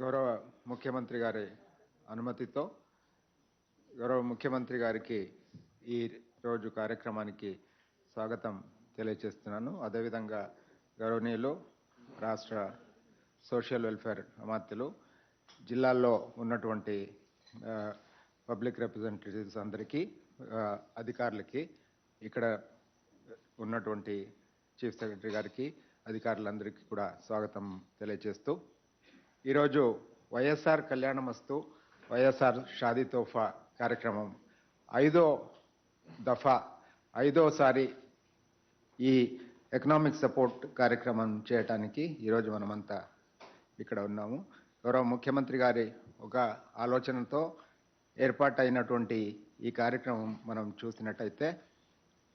గౌరవ ముఖ్యమంత్రి గారి అనుమతితో గౌరవ ముఖ్యమంత్రి గారికి ఈ రోజు కార్యక్రమానికి స్వాగతం తెలియజేస్తున్నాను. అదేవిధంగా గౌరవనీయులు రాష్ట్ర సోషల్ వెల్ఫేర్ అమాత్యులు జిల్లాల్లో ఉన్నటువంటి పబ్లిక్ రిప్రజెంటేటివ్స్ అందరికీ అధికారులకి ఇక్కడ ఉన్నటువంటి చీఫ్ సెక్రటరీ గారికి అధికారులందరికీ కూడా స్వాగతం తెలియజేస్తూ ఈరోజు వైఎస్ఆర్ కళ్యాణమస్తు వైఎస్ఆర్ షాదీ తోఫా కార్యక్రమం. ఐదో దఫా ఐదోసారి ఈ ఎకనామిక్ సపోర్ట్ కార్యక్రమం చేయటానికి ఈరోజు మనమంతా ఇక్కడ ఉన్నాము. గౌరవ ముఖ్యమంత్రి గారి ఒక ఆలోచనతో ఏర్పాటైనటువంటి ఈ కార్యక్రమం మనం చూసినట్టయితే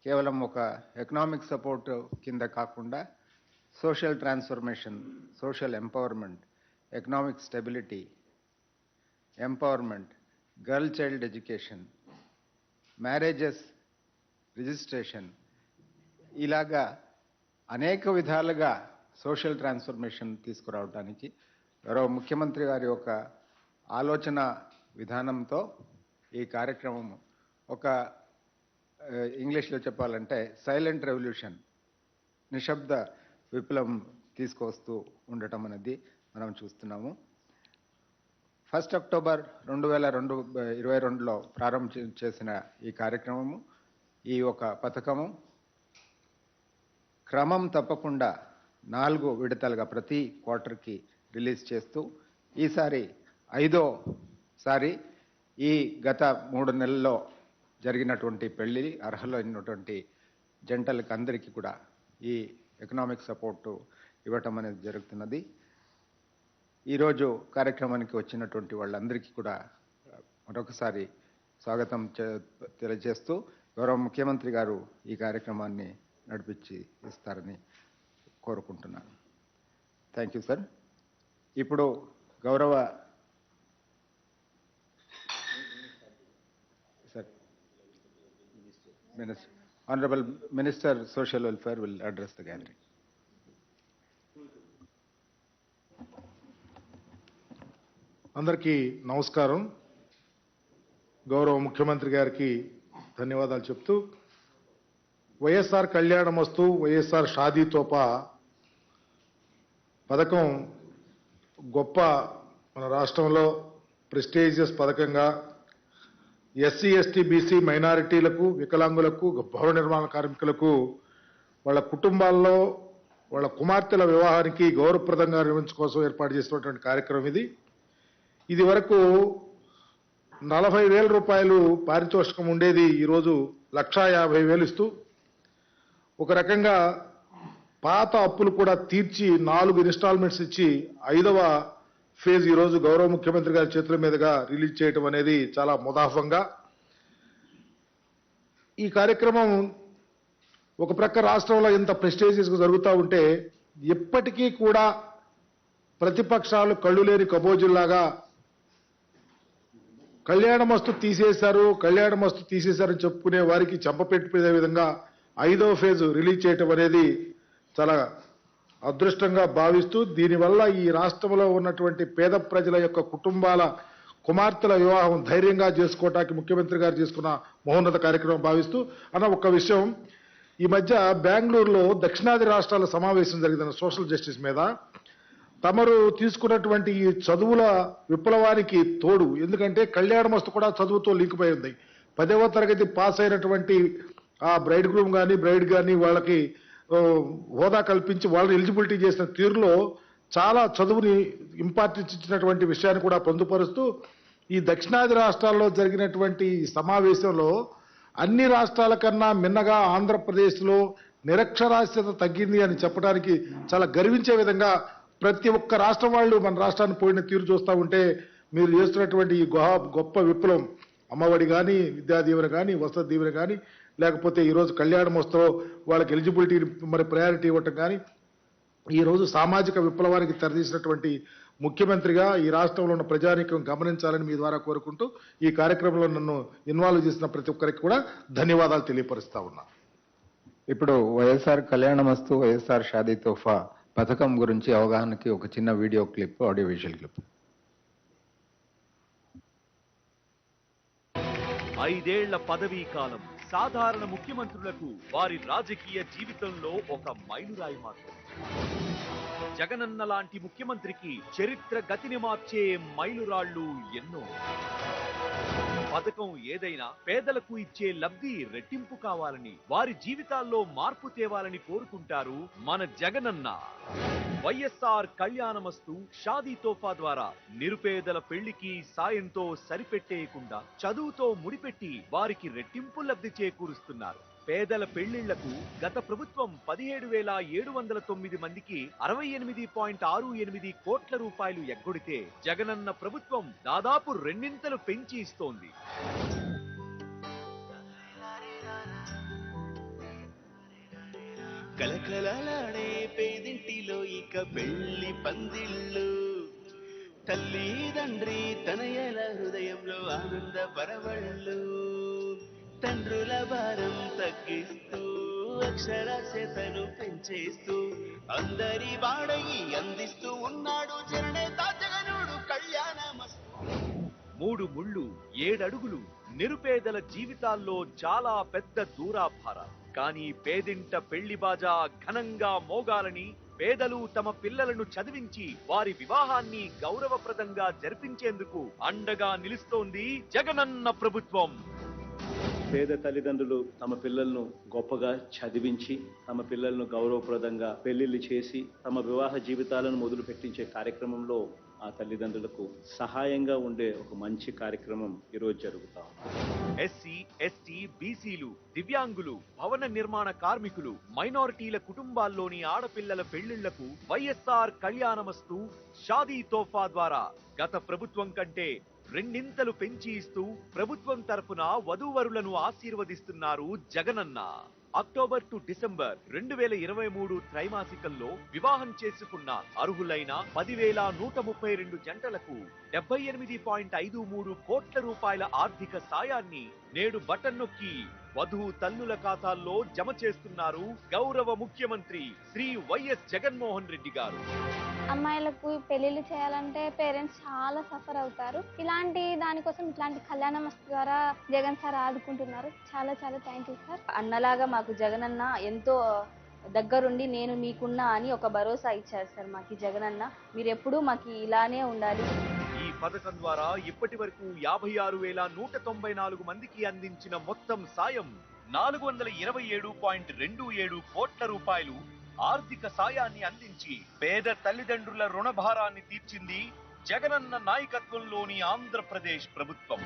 కేవలం ఒక ఎకనామిక్ సపోర్ట్ కింద కాకుండా social transformation social empowerment economic stability empowerment girl child education marriages registration ఇలాగా అనేక విధాలుగా సోషల్ ట్రాన్స్ఫర్మేషన్ తీసుకురావడానికి గౌరవ ముఖ్యమంత్రి గారి యొక్క ఆలోచన విధానంతో ఈ కార్యక్రమం ఒక ఇంగ్లీష్లో చెప్పాలంటే సైలెంట్ రెవల్యూషన్ నిశ్శబ్ద విప్లవం తీసుకొస్తూ ఉండటం అనేది మనం చూస్తున్నాము. ఫస్ట్ అక్టోబర్ రెండు వేల రెండు ఇరవై రెండులో ప్రారంభం చేసిన ఈ కార్యక్రమము ఈ ఒక పథకము క్రమం తప్పకుండా నాలుగు విడతలుగా ప్రతి క్వార్టర్కి రిలీజ్ చేస్తూ ఈసారి ఐదో సారి ఈ గత మూడు నెలల్లో జరిగినటువంటి పెళ్ళి అర్హులైనటువంటి జంటలకు అందరికీ కూడా ఈ ఎకనామిక్ సపోర్టు ఇవ్వటం అనేది జరుగుతున్నది. ఈరోజు కార్యక్రమానికి వచ్చినటువంటి వాళ్ళందరికీ కూడా మరొకసారి స్వాగతం చే- తెలియజేస్తూ గౌరవ ముఖ్యమంత్రి గారు ఈ కార్యక్రమాన్ని నడిపించి ఇస్తారని కోరుకుంటున్నాను. Thank you sir. ఇప్పుడు గౌరవ sir minister honourable minister social welfare will address the gallery అందరికీ నమస్కారం. గౌరవ ముఖ్యమంత్రి గారికి ధన్యవాదాలు చెప్తూ వైఎస్ఆర్ కళ్యాణం వస్తూ వైఎస్ఆర్ షాదీ తోపా పథకం గొప్ప మన రాష్ట్రంలో ప్రెస్టీజియస్ పథకంగా ఎస్సీ ఎస్టీ బీసీ మైనారిటీలకు వికలాంగులకు భవన నిర్మాణ కార్మికులకు వాళ్ళ కుటుంబాల్లో వాళ్ళ కుమార్తెల వివాహానికి గౌరవప్రదంగా నిర్వహించుకోసం ఏర్పాటు చేసినటువంటి కార్యక్రమం ఇది. ఇది వరకు నలభై వేల రూపాయలు పారితోషికం ఉండేది ఈరోజు లక్షా యాభై వేలు ఇస్తూ ఒక రకంగా పాత అప్పులు కూడా తీర్చి నాలుగు ఇన్స్టాల్మెంట్స్ ఇచ్చి ఐదవ ఫేజ్ ఈరోజు గౌరవ ముఖ్యమంత్రి గారి చేతుల మీదుగా రిలీజ్ చేయటం అనేది చాలా ముదాఫంగా ఈ కార్యక్రమం ఒక ప్రక్క రాష్ట్రంలో ఇంత ప్రెస్టేజియస్గా జరుగుతూ ఉంటే ఎప్పటికీ కూడా ప్రతిపక్షాలు కళ్ళు లేని కబోజుల్లాగా కళ్యాణమస్తు తీసేశారు కళ్యాణమస్తు తీసేశారని చెప్పుకునే వారికి చెంపపెట్టిపోయే విధంగా ఐదో ఫేజ్ రిలీజ్ చేయటం అనేది చాలా అదృష్టంగా భావిస్తూ దీనివల్ల ఈ రాష్ట్రంలో ఉన్నటువంటి పేద ప్రజల యొక్క కుటుంబాల కుమార్తెల వివాహం ధైర్యంగా చేసుకోవటానికి ముఖ్యమంత్రి గారు తీసుకున్న మహోన్నత కార్యక్రమం భావిస్తూ అన్న ఒక విషయం ఈ మధ్య బెంగళూరులో దక్షిణాది రాష్ట్రాల సమావేశం జరిగిందన్న సోషల్ జస్టిస్ మీద. తమరు తీసుకున్నటువంటి ఈ చదువుల విప్లవానికి తోడు. ఎందుకంటే కళ్యాణ మస్తు కూడా చదువుతో లింక్ పై ఉంది. పదవ తరగతి పాస్ అయినటువంటి ఆ బ్రైడ్ గ్రూమ్ కానీ బ్రైడ్ కానీ వాళ్ళకి హోదా కల్పించి వాళ్ళని ఎలిజిబిలిటీ చేసిన తీరులో చాలా చదువుని ఇంపార్టెన్స్ ఇచ్చినటువంటి విషయాన్ని కూడా పొందుపరుస్తూ ఈ దక్షిణాది రాష్ట్రాల్లో జరిగినటువంటి సమావేశంలో అన్ని రాష్ట్రాల కన్నా మిన్నగా ఆంధ్రప్రదేశ్లో నిరక్షరాస్యత తగ్గింది అని చెప్పడానికి చాలా గర్వించే విధంగా ప్రతి ఒక్క రాష్ట్రం వాళ్ళు మన రాష్ట్రాన్ని పోయిన తీరు చూస్తూ ఉంటే మీరు చేస్తున్నటువంటి ఈ గొప్ప గొప్ప విప్లవం అమ్మఒడి కానీ విద్యా దీవెన కానీ వసతి దీవెన కానీ లేకపోతే ఈరోజు కళ్యాణ మోస్తవ వాళ్ళకి ఎలిజిబిలిటీ మరి ప్రయారిటీ ఇవ్వటం కానీ ఈరోజు సామాజిక విప్లవానికి తెరదీసినటువంటి ముఖ్యమంత్రిగా ఈ రాష్ట్రంలో ఉన్న ప్రజానీకం గమనించాలని మీ ద్వారా కోరుకుంటూ ఈ కార్యక్రమంలో నన్ను ఇన్వాల్వ్ చేసిన ప్రతి ఒక్కరికి కూడా ధన్యవాదాలు తెలియపరుస్తా ఉన్నా. ఇప్పుడు వైఎస్ఆర్ కళ్యాణమస్తు వైఎస్ఆర్ షాదీ తోఫా. పథకం గురించి అవగాహనకి ఒక చిన్న video clip audio visual clip ఐదేళ్ళ పదవీ కాలం. సాధారణ ముఖ్యమంత్రులకు వారి రాజకీయ జీవితంలో ఒక మైలురాయి మాత్రం. జగనన్న లాంటి ముఖ్యమంత్రికి చరిత్ర గతిని మార్చే మైలురాళ్ళు ఎన్నో. పథకం ఏదైనా పేదలకు ఇచ్చే లబ్ధి రెట్టింపు కావాలని వారి జీవితాల్లో మార్పు తేవాలని కోరుకుంటారు మన జగనన్న. వైఎస్ఆర్ కళ్యాణమస్తు షాదీ తోఫా ద్వారా నిరుపేదల పెళ్ళికి సాయంతో సరిపెట్టేయకుండా చదువుతో ముడిపెట్టి వారికి రెట్టింపు లబ్ధి చేకూరుస్తున్నారు. పేదల పెళ్ళిళ్ళకు గత ప్రభుత్వం పదిహేడు వేల ఏడు వందల తొమ్మిది మందికి అరవై ఎనిమిది పాయింట్ ఆరు ఎనిమిది కోట్ల రూపాయలు ఎగ్గొడితే జగనన్న ప్రభుత్వం దాదాపు రెండింతలు పెంచి ఇస్తోంది. కలకలలాడే పేదింటిలో ఇక పెళ్ళి పందిళ్ళు. తల్లి తండ్రి తనయల హృదయంలో ఆనంద పరవళ్ళు. తండ్రుల భారం తగ్గిస్తూ అక్షరాస్యతను పెంచేస్తూ అందరి వాడయి అందిస్తూ ఉన్నాడు జననేత జగనుడు కళ్యాణమస్తు. మూడు ముళ్ళు ఏడడుగులు నిరుపేదల జీవితాల్లో చాలా పెద్ద దూరాభార కానీ పేదింట పెళ్ళి బాజా ఘనంగా మోగాలని పేదలు తమ పిల్లలను చదివించి వారి వివాహాన్ని గౌరవప్రదంగా జరిపించేందుకు అండగా నిలుస్తోంది జగనన్న ప్రభుత్వం. పేద తల్లిదండ్రులు తమ పిల్లలను గొప్పగా చదివించి తమ పిల్లలను గౌరవప్రదంగా పెళ్ళిళ్ళు చేసి తమ వివాహ జీవితాలను మొదలు పెట్టించే కార్యక్రమంలో ఆ తల్లిదండ్రులకు సహాయంగా ఉండే ఒక మంచి కార్యక్రమం ఈరోజు జరుగుతా ఎస్సీ ఎస్టీ బీసీలు దివ్యాంగులు భవన నిర్మాణ కార్మికులు మైనారిటీల కుటుంబాల్లోని ఆడపిల్లల పెళ్ళిళ్ళకు వైఎస్ఆర్ కళ్యాణమస్తు షాదీ తోఫా ద్వారా గత ప్రభుత్వం కంటే రెండింతలు పెంచి ఇస్తూ ప్రభుత్వం తరపున వధూవరులను ఆశీర్వదిస్తున్నారు జగనన్న. అక్టోబర్ టు డిసెంబర్ రెండు వేల ఇరవై మూడు త్రైమాసికంలో వివాహం చేసుకున్న అర్హులైన పదివేల నూట ముప్పై రెండు జంటలకు డెబ్బై ఎనిమిది పాయింట్ ఐదు మూడు కోట్ల రూపాయల ఆర్థిక సాయాన్ని నేడు బటన్ నొక్కి వధువు తల్లుల ఖాతాల్లో జమ చేస్తున్నారు గౌరవ ముఖ్యమంత్రి శ్రీ వైఎస్ జగన్మోహన్ రెడ్డి గారు. అమ్మాయిలకు పెళ్ళిళ్ళు చేయాలంటే పేరెంట్స్ చాలా సఫర్ అవుతారు. ఇలాంటి దానికోసం ఇట్లాంటి కళ్యాణం ద్వారా జగన్ సార్ ఆదుకుంటున్నారు. చాలా చాలా థ్యాంక్ యూ సార్ అన్నలాగా మాకు జగనన్న ఎంతో దగ్గరుండి నేను మీకున్నా అని ఒక భరోసా ఇచ్చారు సార్ మాకు జగనన్న. మీరు ఎప్పుడూ మాకు ఇలానే ఉండాలి. పథకం ద్వారా ఇప్పటి వరకు యాభై ఆరు వేల నూట తొంభై నాలుగు మందికి అందించిన మొత్తం సాయం నాలుగు వందల ఇరవై ఏడు పాయింట్ రెండు ఏడు కోట్ల రూపాయలు ఆర్థిక సాయాన్ని అందించి పేద తల్లిదండ్రుల రుణభారాన్ని తీర్చింది జగనన్న నాయకత్వంలోని ఆంధ్రప్రదేశ్ ప్రభుత్వం.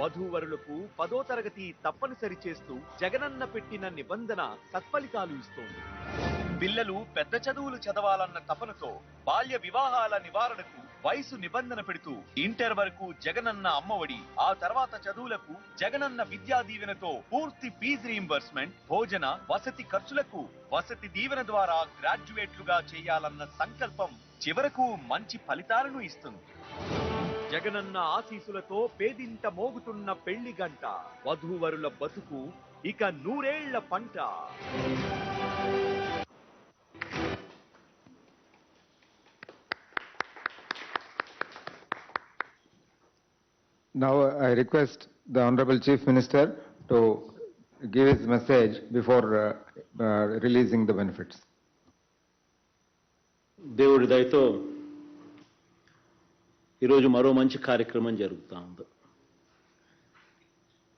వధూవరులకు పదో తరగతి తప్పనిసరి చేస్తూ జగనన్న పెట్టిన నిబంధన సత్ఫలితాలు ఇస్తోంది. పిల్లలు పెద్ద చదువులు చదవాలన్న తపనతో బాల్య వివాహాల నివారణకు వయసు నిబంధన పెడుతూ ఇంటర్ వరకు జగనన్న అమ్మఒడి ఆ తర్వాత చదువులకు జగనన్న విద్యా దీవెనతో పూర్తి ఫీజు రీంబర్స్మెంట్ భోజన వసతి ఖర్చులకు వసతి దీవెన ద్వారా గ్రాడ్యుయేట్లుగా చేయాలన్న సంకల్పం చివరకు మంచి ఫలితాలను ఇస్తుంది. జగనన్న ఆశీసులతో పేదింట మోగుతున్న పెళ్ళి గంట వధూవరుల బతుకు ఇక నూరేళ్ళ పంట. Now I request the Honorable Chief Minister to give his message before uh, uh, releasing the benefits. దేవుడి దయతో ఈరోజు మరో మంచి కార్యక్రమం జరుగుతూ ఉంది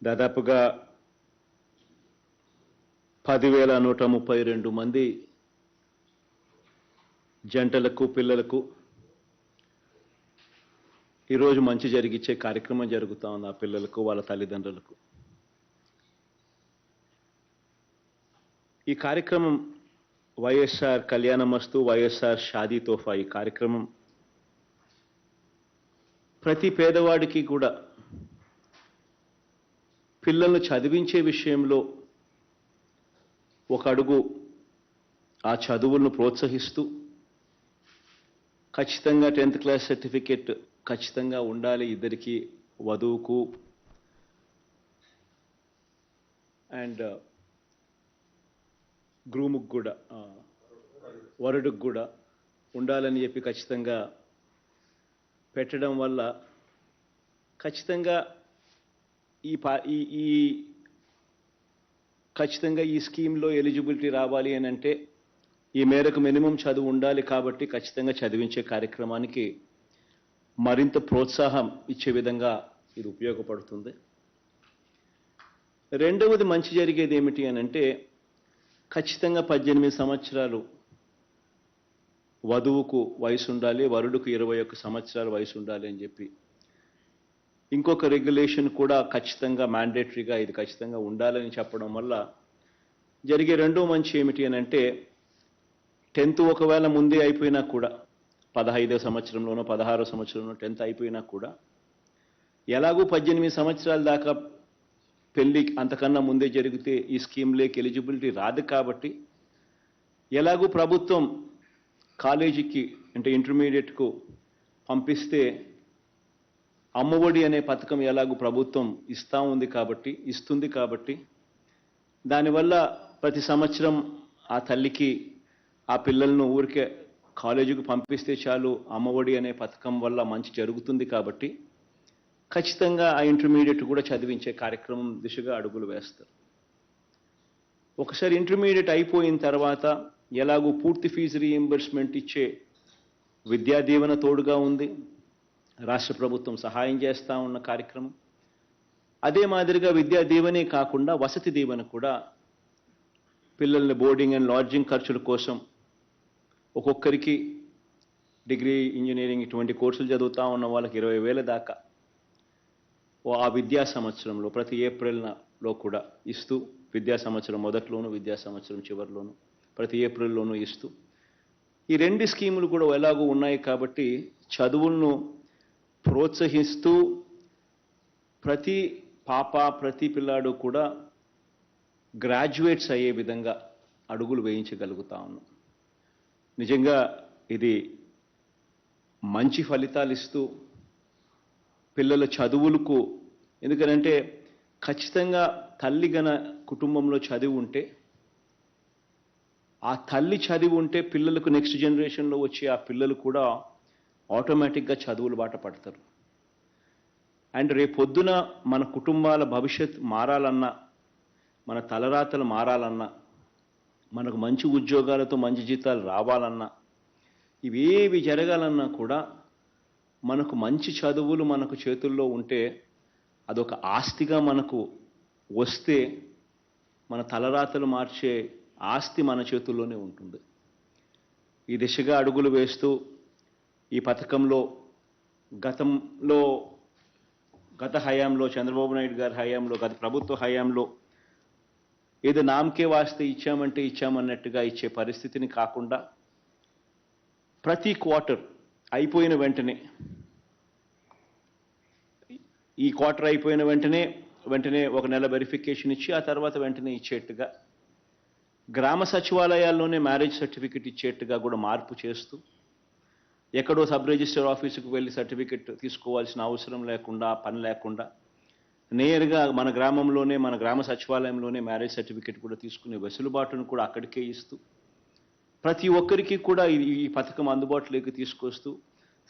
దాదాపుగా పదివేల నూట ముప్పై రెండు మంది జంటలకు పిల్లలకు ఈరోజు మంచి జరిగిచ్చే కార్యక్రమం జరుగుతూ ఉంది ఆ పిల్లలకు వాళ్ళ తల్లిదండ్రులకు. ఈ కార్యక్రమం వైఎస్ఆర్ కళ్యాణమస్తు వైఎస్ఆర్ షాదీ తోఫా ఈ కార్యక్రమం. ప్రతి పేదవాడికి కూడా పిల్లలను చదివించే విషయంలో ఒక అడుగు ఆ చదువులను ప్రోత్సహిస్తూ ఖచ్చితంగా టెన్త్ క్లాస్ సర్టిఫికేట్ ఖచ్చితంగా ఉండాలి ఇద్దరికి వధువుకు. అండ్ uh, గ్రూముకు కూడా ఆ, వరుడుకు కూడా ఉండాలని చెప్పి ఖచ్చితంగా పెట్టడం వల్ల ఖచ్చితంగా ఈ పా- ఈ ఈ ఖచ్చితంగా ఈ స్కీమ్లో ఎలిజిబిలిటీ రావాలి అని అంటే ఈ మేరకు మినిమం చదువు ఉండాలి కాబట్టి ఖచ్చితంగా చదివించే కార్యక్రమానికి మరింత ప్రోత్సాహం ఇచ్చే విధంగా ఇది ఉపయోగపడుతుంది. రెండవది మంచి జరిగేది ఏమిటి అని అంటే ఖచ్చితంగా పద్దెనిమిది సంవత్సరాలు వధువుకు వయసు ఉండాలి వరుడుకు ఇరవై ఒక్క సంవత్సరాల వయసు ఉండాలి అని చెప్పి. ఇంకొక రెగ్యులేషన్ కూడా ఖచ్చితంగా మ్యాండేటరీగా ఇది ఖచ్చితంగా ఉండాలని చెప్పడం వల్ల జరిగే రెండో మంచి ఏమిటి అని అంటే టెన్త్ ఒకవేళ ముందే అయిపోయినా కూడా పదహైదో సంవత్సరంలోనో పదహారో సంవత్సరంలో టెన్త్ అయిపోయినా కూడా ఎలాగూ పద్దెనిమిది సంవత్సరాల దాకా పెళ్ళి అంతకన్నా ముందే జరిగితే ఈ స్కీమ్లోకి ఎలిజిబిలిటీ రాదు కాబట్టి ఎలాగూ ప్రభుత్వం కాలేజీకి అంటే ఇంటర్మీడియట్కు పంపిస్తే అమ్మఒడి అనే పథకం ఎలాగూ ప్రభుత్వం ఇస్తూ ఉంది కాబట్టి ఇస్తుంది కాబట్టి దానివల్ల ప్రతి సంవత్సరం ఆ తల్లికి ఆ పిల్లలను ఊరికే కాలేజీకి పంపిస్తే చాలు అమ్మఒడి అనే పథకం వల్ల మంచి జరుగుతుంది కాబట్టి ఖచ్చితంగా ఆ ఇంటర్మీడియట్ కూడా చదివించే కార్యక్రమం దిశగా అడుగులు వేస్తారు. ఒకసారి ఇంటర్మీడియట్ అయిపోయిన తర్వాత ఎలాగూ పూర్తి ఫీజు రీఎంబర్స్మెంట్ ఇచ్చే విద్యా దీవెన తోడుగా ఉంది. రాష్ట్ర ప్రభుత్వం సహాయం చేస్తూ ఉన్న కార్యక్రమం. అదే మాదిరిగా విద్యా దీవెనే కాకుండా వసతి దీవెన కూడా పిల్లల్ని బోర్డింగ్ అండ్ లాడ్జింగ్ ఖర్చుల కోసం ఒక్కొక్కరికి డిగ్రీ ఇంజనీరింగ్ ఇటువంటి కోర్సులు చదువుతా ఉన్న వాళ్ళకి ఇరవై వేల దాకా ఓ ఆ విద్యా సంవత్సరంలో ప్రతి ఏప్రిల్లో కూడా ఇస్తూ విద్యా సంవత్సరం మొదట్లోనూ విద్యా సంవత్సరం చివరిలోనూ ప్రతి ఏప్రిల్లోనూ ఇస్తూ ఈ రెండు స్కీములు కూడా ఎలాగూ ఉన్నాయి కాబట్టి చదువులను ప్రోత్సహిస్తూ ప్రతి పాప ప్రతి పిల్లాడు కూడా గ్రాడ్యుయేట్స్ అయ్యే విధంగా అడుగులు వేయించగలుగుతా ఉన్నాం. నిజంగా ఇది మంచి ఫలితాలు ఇస్తూ పిల్లల చదువులకు ఎందుకనంటే ఖచ్చితంగా తల్లి గన కుటుంబంలో చదివి ఉంటే ఆ తల్లి చదివి ఉంటే పిల్లలకు నెక్స్ట్ జనరేషన్లో వచ్చే ఆ పిల్లలు కూడా ఆటోమేటిక్గా చదువులు బాట పడతారు. అండ్ రేపొద్దున మన కుటుంబాల భవిష్యత్ మారాలన్నా మన తలరాతలు మారాలన్నా మనకు మంచి ఉద్యోగాలతో మంచి జీతాలు రావాలన్నా ఇవేవి జరగాలన్నా కూడా మనకు మంచి చదువులు మనకు చేతుల్లో ఉంటే అదొక ఆస్తిగా మనకు వస్తే మన తలరాతలు మార్చే ఆస్తి మన చేతుల్లోనే ఉంటుంది. ఈ దిశగా అడుగులు వేస్తూ ఈ పథకంలో గతంలో గత హయాంలో చంద్రబాబు నాయుడు గారి హయాంలో గత ప్రభుత్వ హయాంలో ఏదో నామకే వాస్తే ఇచ్చామంటే ఇచ్చామన్నట్టుగా ఇచ్చే పరిస్థితిని కాకుండా ప్రతి క్వార్టర్ అయిపోయిన వెంటనే ఈ క్వార్టర్ అయిపోయిన వెంటనే వెంటనే ఒక నెల వెరిఫికేషన్ ఇచ్చి ఆ తర్వాత వెంటనే ఇచ్చేట్టుగా గ్రామ సచివాలయాల్లోనే మ్యారేజ్ సర్టిఫికెట్ ఇచ్చేట్టుగా కూడా మార్పు చేస్తూ ఎక్కడో సబ్ రిజిస్టర్ ఆఫీసుకు వెళ్ళి సర్టిఫికెట్ తీసుకోవాల్సిన అవసరం లేకుండా పని లేకుండా నేరుగా మన గ్రామంలోనే మన గ్రామ సచివాలయంలోనే మ్యారేజ్ సర్టిఫికెట్ కూడా తీసుకునే వెసులుబాటును కూడా అక్కడికే ఇస్తూ ప్రతి ఒక్కరికి కూడా ఈ ఈ పథకం అందుబాటులోకి తీసుకొస్తూ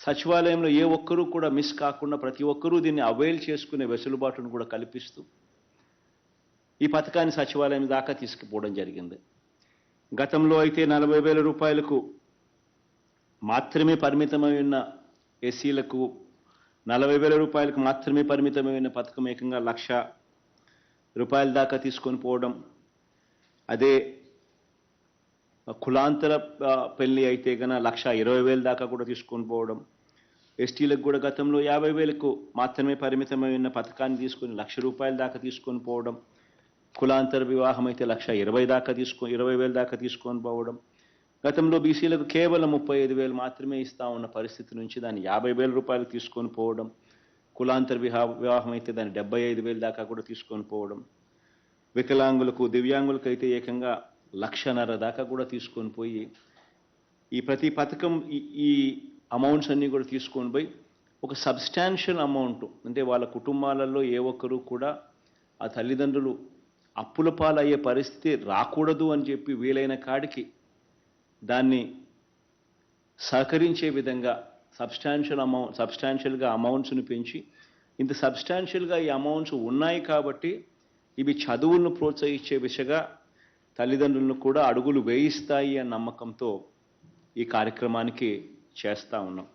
సచివాలయంలో ఏ ఒక్కరూ కూడా మిస్ కాకుండా ప్రతి ఒక్కరూ దీన్ని అవైల్ చేసుకునే వెసులుబాటును కూడా కల్పిస్తూ ఈ పథకాన్ని సచివాలయం దాకా తీసుకుపోవడం జరిగింది. గతంలో అయితే నలభై వేల రూపాయలకు మాత్రమే పరిమితమై ఉన్న ఎస్సీలకు నలభై వేల రూపాయలకు మాత్రమే పరిమితమైన పథకం ఏకంగా లక్ష రూపాయల దాకా తీసుకొని పోవడం అదే కులాంతర పెళ్ళి అయితే గన లక్ష ఇరవై వేల దాకా కూడా తీసుకొని పోవడం ఎస్టీలకు కూడా గతంలో యాభై వేలకు మాత్రమే పరిమితమైన పథకాన్ని తీసుకొని లక్ష రూపాయల దాకా తీసుకొని పోవడం కులాంతర వివాహం అయితే లక్ష ఇరవై దాకా తీసుకొని ఇరవై వేల దాకా తీసుకొని పోవడం గతంలో బీసీలకు కేవలం ముప్పై ఐదు వేలు మాత్రమే ఇస్తా ఉన్న పరిస్థితి నుంచి దాన్ని యాభై వేల రూపాయలు తీసుకొని పోవడం కులాంతర విహా వివాహం అయితే దాన్ని డెబ్బై ఐదు వేలు దాకా కూడా తీసుకొని పోవడం వికలాంగులకు దివ్యాంగులకు అయితే ఏకంగా లక్షన్నర దాకా కూడా తీసుకొని పోయి ఈ ప్రతి పథకం ఈ ఈ అమౌంట్స్ అన్నీ కూడా తీసుకొని పోయి ఒక సబ్స్టాన్షియల్ అమౌంట్ అంటే వాళ్ళ కుటుంబాలలో ఏ ఒక్కరూ కూడా ఆ తల్లిదండ్రులు అప్పుల పాలయ్యే పరిస్థితి రాకూడదు అని చెప్పి వీలైన కాడికి దాన్ని సహకరించే విధంగా సబ్స్టాన్షియల్ అమౌంట్ సబ్స్టాన్షియల్గా అమౌంట్స్ని పెంచి ఇంత సబ్స్టాన్షియల్గా ఈ అమౌంట్స్ ఉన్నాయి కాబట్టి ఇవి చదువులను ప్రోత్సహించే దిశగా తల్లిదండ్రులను కూడా అడుగులు వేయిస్తాయి అన్న నమ్మకంతో ఈ కార్యక్రమానికి చేస్తూ ఉన్నాం.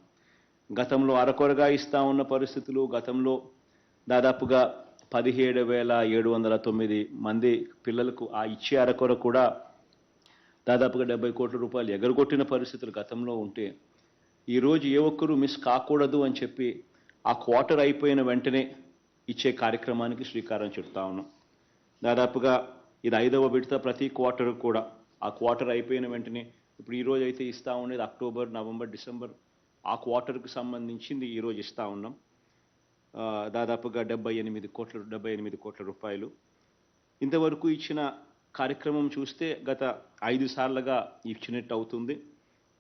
గతంలో అరకొరగా ఇస్తూ ఉన్న పరిస్థితులు గతంలో దాదాపుగా పదిహేడు వేల ఏడు వందల తొమ్మిది మంది పిల్లలకు ఆ ఇచ్చే అరకొర కూడా దాదాపుగా డెబ్బై కోట్ల రూపాయలు ఎగరగొట్టిన పరిస్థితులు గతంలో ఉంటే ఈరోజు ఏ ఒక్కరూ మిస్ కాకూడదు అని చెప్పి ఆ క్వార్టర్ అయిపోయిన వెంటనే ఇచ్చే కార్యక్రమానికి శ్రీకారం చుడతా ఉన్నాం. దాదాపుగా ఇది ఐదవ విడత ప్రతి క్వార్టర్ కూడా. ఆ క్వార్టర్ అయిపోయిన వెంటనే ఇప్పుడు ఈరోజు అయితే ఇస్తా ఉండేది అక్టోబర్ నవంబర్ డిసెంబర్. ఆ క్వార్టర్కి సంబంధించింది ఈరోజు ఇస్తా ఉన్నాం. దాదాపుగా డెబ్బై ఎనిమిది కోట్ల డెబ్బై ఎనిమిది కోట్ల రూపాయలు. ఇంతవరకు ఇచ్చిన కార్యక్రమం చూస్తే గత ఐదు సార్లుగా ఇచ్చినట్టు అవుతుంది.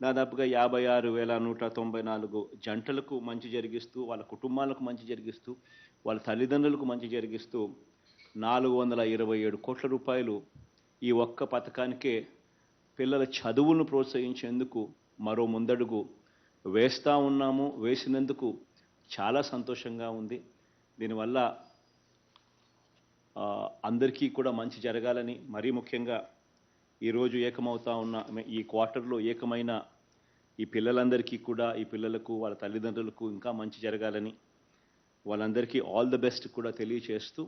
దాదాపుగా యాభై ఆరు వేల నూట తొంభై నాలుగు జంటలకు మంచి జరిగిస్తూ వాళ్ళ కుటుంబాలకు మంచి జరిగిస్తూ వాళ్ళ తల్లిదండ్రులకు మంచి జరిగిస్తూ నాలుగు వందల ఇరవై ఏడు కోట్ల రూపాయలు ఈ ఒక్క పథకానికే పిల్లల చదువులను ప్రోత్సహించేందుకు మరో ముందడుగు వేస్తూ ఉన్నాము వేసినందుకు చాలా సంతోషంగా ఉంది. దీనివల్ల అందరికీ కూడా మంచి జరగాలని మరీ ముఖ్యంగా ఈరోజు ఏకమవుతా ఉన్న ఈ క్వార్టర్లో ఏకమైన ఈ పిల్లలందరికీ కూడా ఈ పిల్లలకు వాళ్ళ తల్లిదండ్రులకు ఇంకా మంచి జరగాలని వాళ్ళందరికీ ఆల్ ద బెస్ట్ కూడా తెలియచేస్తూ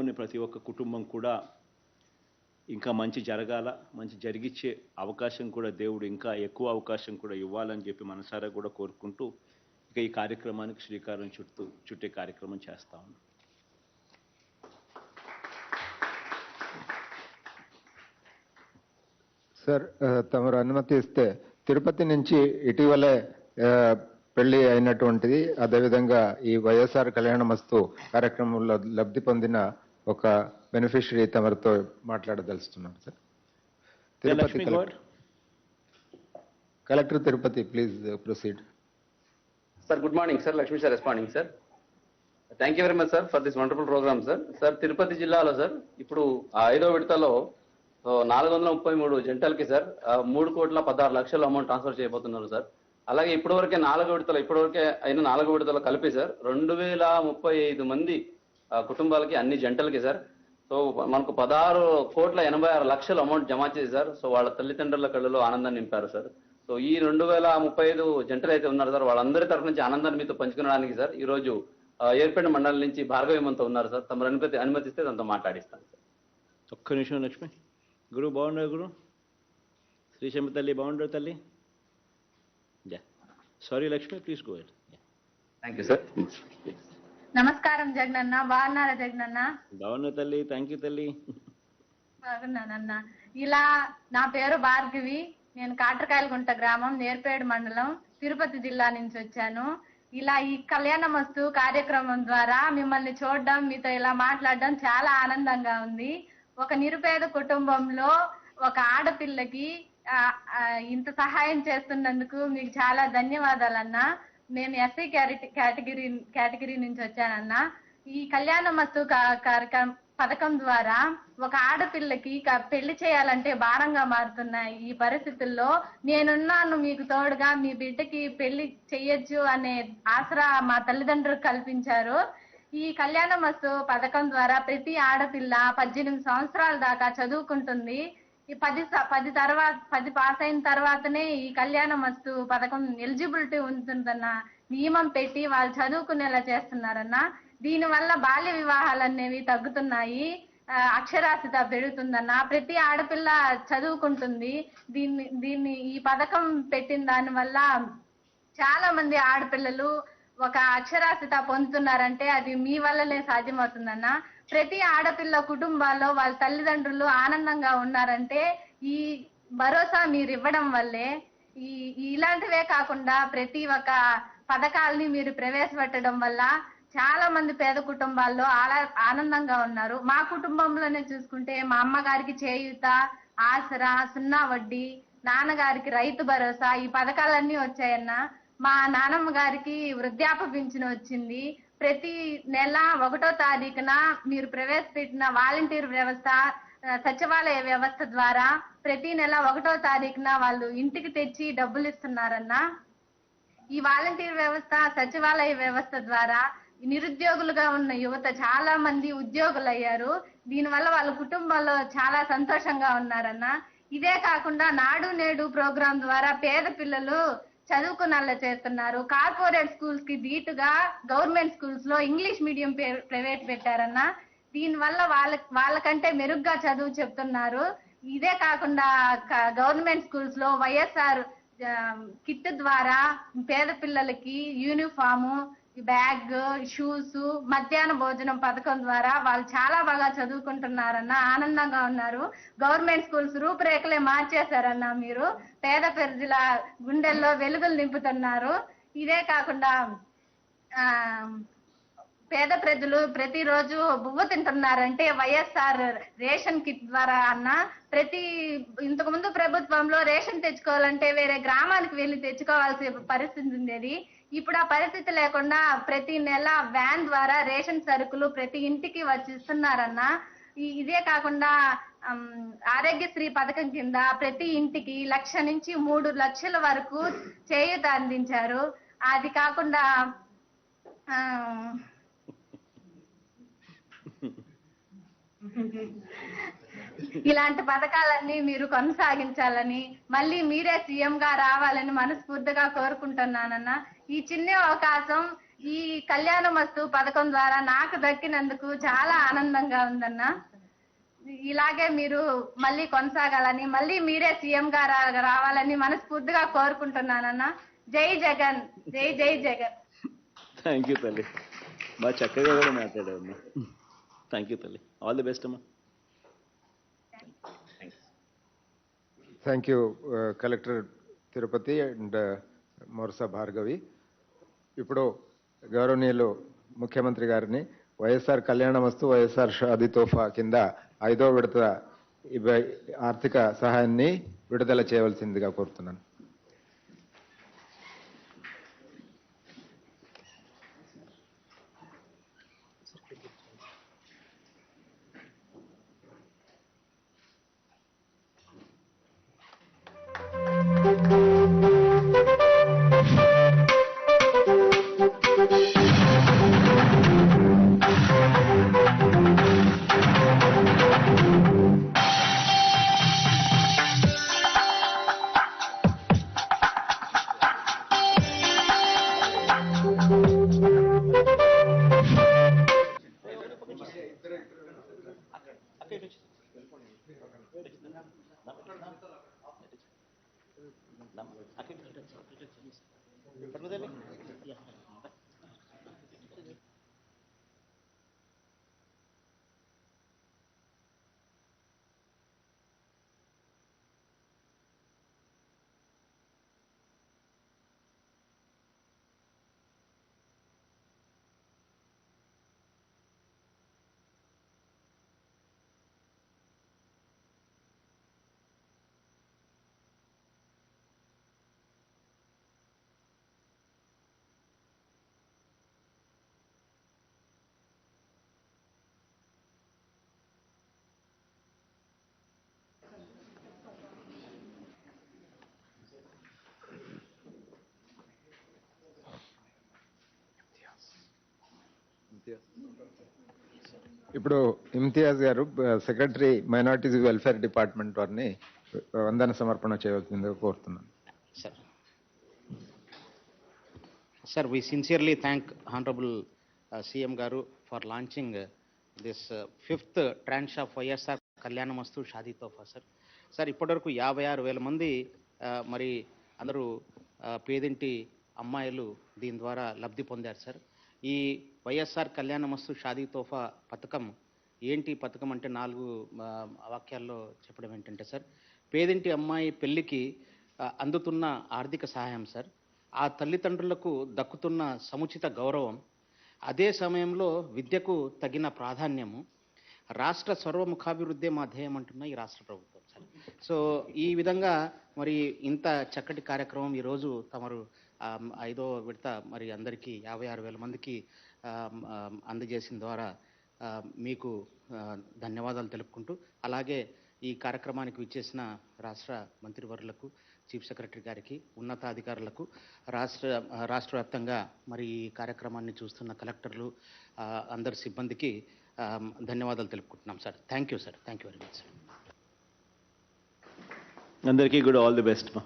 ఉన్న ప్రతి ఒక్క కుటుంబం కూడా ఇంకా మంచి జరగాల మంచి జరిగిచ్చే అవకాశం కూడా దేవుడు ఇంకా ఎక్కువ అవకాశం కూడా ఇవ్వాలని చెప్పి మనసారా కూడా కోరుకుంటూ ఇక ఈ కార్యక్రమానికి శ్రీకారం చుట్టూ చుట్టే కార్యక్రమం చేస్తా ఉన్నాం. సార్ తమరు అనుమతి ఇస్తే తిరుపతి నుంచి ఇటీవలే పెళ్ళి అయినటువంటిది అదేవిధంగా ఈ వైఎస్ఆర్ కళ్యాణ మస్తు కార్యక్రమంలో లబ్ధి పొందిన ఒక బెనిఫిషరీ తమరితో మాట్లాడదలుచుతున్నాం sir Tirupati Lakshmi Goud collector Tirupati please proceed Sir, good morning, sir. Lakshmi sir responding, sir. Thank you very much sir for this wonderful programme sir sir Tirupati జిల్లాలో సార్ ఇప్పుడు ఆ ఐదో విడతలో సో నాలుగు వందల ముప్పై మూడు జంటలకి సార్ మూడు కోట్ల పదహారు లక్షల అమౌంట్ ట్రాన్స్ఫర్ చేయబోతున్నారు సార్. అలాగే ఇప్పటివరకే నాలుగు విడతలు ఇప్పటివరకే అయిన నాలుగు విడతలు కలిపి సార్ రెండు వేల ముప్పై ఐదు మంది కుటుంబాలకి అన్ని జంటలకి సార్. సో మనకు పదహారు కోట్ల ఎనభై ఆరు లక్షల అమౌంట్ జమ చేసి సార్ సో వాళ్ళ తల్లిదండ్రుల కళ్ళలో ఆనందాన్ని నింపారు సార్. సో ఈ రెండు వేల ముప్పై ఐదు జంటలు అయితే ఉన్నారు సార్ వాళ్ళందరి తరఫు నుంచి ఆనందాన్ని మీతో పంచుకోవడానికి సార్ ఈ రోజు ఏర్పేట మండలం నుంచి భార్గవిమంతో ఉన్నారు సార్. తమ అనుమతి అనుమతిస్తే దాంతో మాట్లాడిస్తాను సార్. ఒక్క నిమిషం లక్ష్మి. గురు బాగుండవు గురు? శ్రీశంభ తల్లి బాగుండవు తల్లి? Yeah sorry Lakshmi please go thank you sir నమస్కారం జగనన్న. బాగున్నారా జగనన్న? బాగున్నావు తల్లి థ్యాంక్ యూ తల్లి. బాగున్నానన్న ఇలా నా పేరు భార్గవి. నేను కాటరకాయలగుంట గ్రామం నేర్పేడు మండలం తిరుపతి జిల్లా నుంచి వచ్చాను. ఇలా ఈ కళ్యాణ మస్తు కార్యక్రమం ద్వారా మిమ్మల్ని చూడడం మీతో ఇలా మాట్లాడడం చాలా ఆనందంగా ఉంది. ఒక నిరుపేద కుటుంబంలో ఒక ఆడపిల్లకి ఇంత సహాయం చేస్తున్నందుకు మీకు చాలా ధన్యవాదాలన్నా. నేను ఎస్సీ కేటగిరీ కేటగిరీ నుంచి వచ్చానన్నా. ఈ కళ్యాణ మస్తు కార్యక్రమ కార్యక్రమం పథకం ద్వారా ఒక ఆడపిల్లకి క- పెళ్ళి చేయాలంటే భారంగా మారుతున్న ఈ పరిస్థితుల్లో నేనున్నాను మీకు తోడుగా మీ బిడ్డకి పెళ్ళి చెయ్యొచ్చు అనే ఆసరా మా తల్లిదండ్రులు కల్పించారు. ఈ కళ్యాణ మస్తు పథకం ద్వారా ప్రతి ఆడపిల్ల పద్దెనిమిది సంవత్సరాల దాకా చదువుకుంటుంది. ఈ పది పది తర్వాత పది పాస్ అయిన తర్వాతనే ఈ కళ్యాణ మస్తు పథకం ఎలిజిబిలిటీ ఉంటుందన్న నియమం పెట్టి వాళ్ళు చదువుకునేలా చేస్తున్నారన్న. దీని వల్ల బాల్య వివాహాలు అనేవి తగ్గుతున్నాయి. అక్షరాస్యత పెరుగుతుందన్న. ప్రతి ఆడపిల్ల చదువుకుంటుంది. దీన్ని దీన్ని ఈ పథకం పెట్టిన దాని వల్ల చాలా మంది ఆడపిల్లలు ఒక అక్షరాస్యత పొందుతున్నారంటే అది మీ వల్లనే సాధ్యమవుతుందన్న. ప్రతి ఆడపిల్ల కుటుంబాల్లో వాళ్ళ తల్లిదండ్రులు ఆనందంగా ఉన్నారంటే ఈ భరోసా మీరు ఇవ్వడం వల్లే ఈ ఇలాంటివే కాకుండా ప్రతి ఒక్క పథకాల్ని మీరు ప్రవేశపెట్టడం వల్ల చాలా మంది పేద కుటుంబాల్లో ఆనందంగా ఉన్నారు. మా కుటుంబంలోనే చూసుకుంటే మా అమ్మగారికి చేయూత ఆసరా సున్నా వడ్డీ నాన్నగారికి రైతు భరోసా ఈ పథకాలన్నీ వచ్చాయన్నా మా నానమ్మ గారికి వృద్ధాప్య పింఛను వచ్చింది. ప్రతి నెల ఒకటో తారీఖున మీరు ప్రవేశపెట్టిన వాలంటీర్ వ్యవస్థ సచివాలయ వ్యవస్థ ద్వారా ప్రతి నెల ఒకటో తారీఖున వాళ్ళు ఇంటికి తెచ్చి డబ్బులు ఇస్తున్నారన్న ఈ వాలంటీర్ వ్యవస్థ సచివాలయ వ్యవస్థ ద్వారా నిరుద్యోగులుగా ఉన్న యువత చాలా మంది ఉద్యోగులు అయ్యారు దీనివల్ల వాళ్ళ కుటుంబంలో చాలా సంతోషంగా ఉన్నారన్న. ఇదే కాకుండా నాడు నేడు ప్రోగ్రాం ద్వారా పేద పిల్లలు చదువుకునేలా చేస్తున్నారు. కార్పొరేట్ స్కూల్స్కి ధీటుగా గవర్నమెంట్ స్కూల్స్లో ఇంగ్లీష్ మీడియం ప్రైవేట్ పెట్టారన్న. దీనివల్ల వాళ్ళ వాళ్ళకంటే మెరుగ్గా చదువు చెప్తున్నారు. ఇదే కాకుండా గవర్నమెంట్ స్కూల్స్లో వైఎస్ఆర్ కిట్ ద్వారా పేద పిల్లలకి యూనిఫాము బ్యాగ్ షూస్ మధ్యాహ్న భోజనం పథకం ద్వారా వాళ్ళు చాలా బాగా చదువుకుంటున్నారన్న ఆనందంగా ఉన్నారు. గవర్నమెంట్ స్కూల్స్ రూపురేఖలే మార్చేశారన్న మీరు. పేద ప్రజల గుండెల్లో వెలుగులు నింపుతున్నారు. ఇదే కాకుండా పేద ప్రజలు ప్రతిరోజు బువ్వ తింటున్నారంటే వైఎస్ఆర్ రేషన్ కిట్ ద్వారా అన్న ప్రతి ఇంతకు ముందు ప్రభుత్వంలో రేషన్ తెచ్చుకోవాలంటే వేరే గ్రామానికి వెళ్ళి తెచ్చుకోవాల్సిన పరిస్థితి ఉండేది. ఇప్పుడు ఆ పరిస్థితి లేకుండా ప్రతి నెల వ్యాన్ ద్వారా రేషన్ సరుకులు ప్రతి ఇంటికి వచ్చి ఇస్తున్నారన్న ఇదే కాకుండా ఆరోగ్యశ్రీ పథకం కింద ప్రతి ఇంటికి లక్ష నుంచి మూడు లక్షల వరకు చేయూత అందించారు. అది కాకుండా ఇలాంటి పథకాలన్నీ మీరు కొనసాగించాలని మళ్ళీ మీరే సీఎం గా రావాలని మనస్ఫూర్తిగా కోరుకుంటున్నానన్నా. ఈ చిన్న అవకాశం ఈ కళ్యాణ వస్తు పథకం ద్వారా నాకు దక్కినందుకు చాలా ఆనందంగా ఉందన్న. ఇలాగే మీరు మళ్ళీ కొనసాగాలని మళ్ళీ మీరే సీఎం గా రా- రావాలని మనస్ఫూర్తిగా కోరుకుంటున్నానన్న. జై జగన్ జై జై జగన్. థ్యాంక్ యూ తల్లి. బాగా చక్కగా కూడా మాట్లాడావు థ్యాంక్ యూ తల్లి. ఆల్ ది బెస్ట్ అమ్మా. Thank you collector Tirupati and Morasa Bhargavi ఇప్పుడు గౌరవనీయులు ముఖ్యమంత్రి గారిని వైఎస్ఆర్ కళ్యాణ వస్తు వైఎస్ఆర్ షాదీ తోఫా కింద ఐదో విడత ఆర్థిక సహాయాన్ని విడుదల చేయవలసిందిగా కోరుతున్నాను. ఇప్పుడు ఇమ్తియాజ్ గారు సెక్రటరీ మైనార్టీస్ వెల్ఫేర్ డిపార్ట్మెంట్ వారిని వందన సమర్పణ చేయవలసిందిగా కోరుతున్నాను. sincerely thank Honorable uh, CM Garu for launching uh, this uh, fifth tranche of YSR Kalyanamastu Shaadi Tohfa sir sir ఇప్పటివరకు యాభై ఆరు వేల మంది మరి అందరూ పేదింటి అమ్మాయిలు దీని ద్వారా లబ్ధి పొందారు సార్ ఈ వైఎస్ఆర్ కళ్యాణమస్తు షాదీ తోఫా పథకం ఏంటి పథకం అంటే నాలుగు వాక్యాల్లో చెప్పడం ఏంటంటే సార్ పేదింటి అమ్మాయి పెళ్ళికి అందుతున్న ఆర్థిక సహాయం సార్ ఆ తల్లిదండ్రులకు దక్కుతున్న సముచిత గౌరవం అదే సమయంలో విద్యకు తగిన ప్రాధాన్యము రాష్ట్ర సర్వముఖాభివృద్ధి మా ధ్యేయం అంటున్న ఈ రాష్ట్ర ప్రభుత్వం సార్. సో ఈ విధంగా మరి ఇంత చక్కటి కార్యక్రమం ఈరోజు తమరు ఐదో విడత మరి అందరికీ యాభై ఆరు వేల మందికి అందజేసిన ద్వారా మీకు ధన్యవాదాలు తెలుపుకుంటూ అలాగే ఈ కార్యక్రమానికి విచ్చేసిన రాష్ట్ర మంత్రివర్యులకు చీఫ్ సెక్రటరీ గారికి ఉన్నతాధికారులకు రాష్ట్ర రాష్ట్ర వ్యాప్తంగా మరి ఈ కార్యక్రమాన్ని చూస్తున్న కలెక్టర్లు అందరి సిబ్బందికి ధన్యవాదాలు తెలుపుకుంటున్నాం sir. Thank you sir thank you very much sir అందరికీ కూడా ఆల్ ది బెస్ట్ మా.